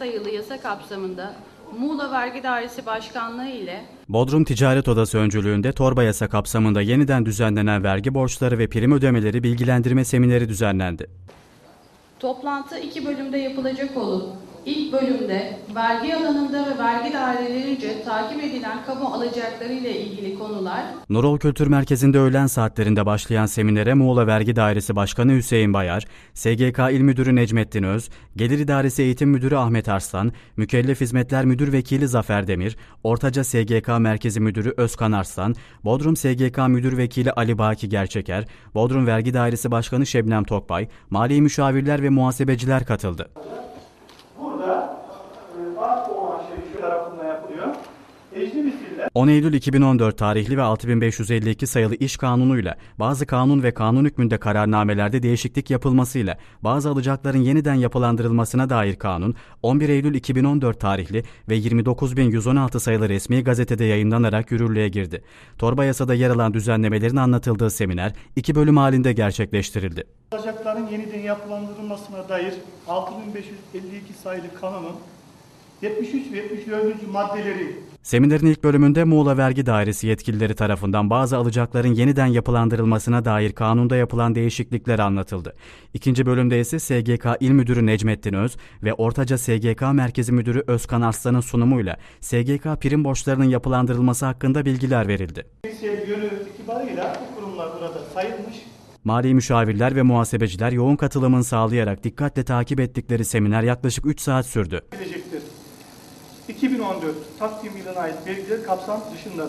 sayılı yasa kapsamında Muğla Vergi Dairesi Başkanlığı ile Bodrum Ticaret Odası öncülüğünde torba yasa kapsamında yeniden düzenlenen vergi borçları ve prim ödemeleri bilgilendirme semineri düzenlendi. toplantı iki bölümde yapılacak olup ilk bölümde vergi alanında ve vergi dairelerince takip edilen kamu alacakları ile ilgili konular Nurol Kültür Merkezi'nde öğlen saatlerinde başlayan seminere Muğla Vergi Dairesi Başkanı Hüseyin Bayar, SGK İl Müdürü Necmettin Öz, Gelir İdaresi Eğitim Müdürü Ahmet Arslan, Mükellef Hizmetler Müdür Vekili Zafer Demir, Ortaca SGK Merkezi Müdürü Özkan Arslan, Bodrum SGK Müdür Vekili Ali Baki Gerçeker, Bodrum Vergi Dairesi Başkanı Şebnem Tokbay, Mali Müşavirler ve Muhasebeciler katıldı. Burada e, bazı olan şey şu tarafından yapılıyor. Ecnebi misiller 10 Eylül 2014 tarihli ve 6552 sayılı İş Kanunu'yla bazı kanun ve kanun hükmünde kararnamelerde değişiklik yapılmasıyla bazı alacakların yeniden yapılandırılmasına dair kanun 11 Eylül 2014 tarihli ve 29116 sayılı resmi gazetede yayınlanarak yürürlüğe girdi. Torba yasada yer alan düzenlemelerin anlatıldığı seminer iki bölüm halinde gerçekleştirildi. alacakların yeniden yapılandırılmasına dair 6552 sayılı kanunun 73 ve 74. maddeleri Seminerin ilk bölümünde Muğla Vergi Dairesi yetkilileri tarafından bazı alacakların yeniden yapılandırılmasına dair kanunda yapılan değişiklikler anlatıldı. İkinci bölümde ise SGK İl Müdürü Necmettin Öz ve Ortaca SGK Merkezi Müdürü Özkan Arslan'ın sunumuyla SGK prim borçlarının yapılandırılması hakkında bilgiler verildi. fiziksel yönü itibarıyla bu kurumlar burada sayılmış. Mali müşavirler ve muhasebeciler yoğun katılımın sağlayarak dikkatle takip ettikleri seminer yaklaşık 3 saat sürdü. edecektir. 2014 takvim yılına ait vergiler kapsam dışında.